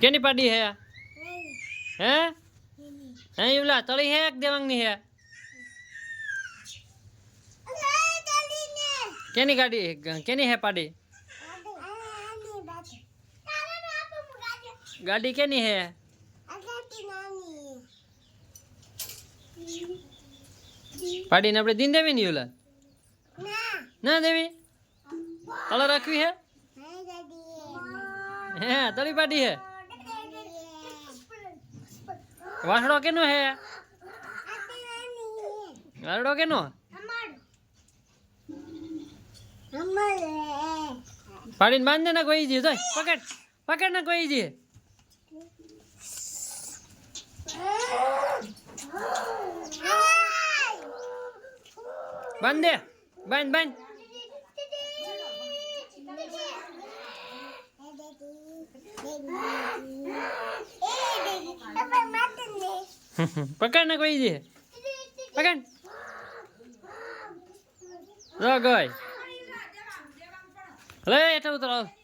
કેની પાડી હે? હે? હે? ઇવલા તળી હે દેવાંગની હે? કેની ગાડી કેની હે પાડી? ગાડી કેની હે? પાડીને આપણે દીન દેવી ની ઓલા ના દેવી? તળ રાખવી હે? હે તળી પાડી હે? વાસડો કેનો હે? વાસડો કેનો? પાડીને બાંધ ને કોઈ જી જોઈ પકડ પકડ ને કોઈ જી. બાંધ દે, બાંધ બાંધ. પકડ ને કોઈ જે પકડ ગઈ લે એટલે ઉતરો.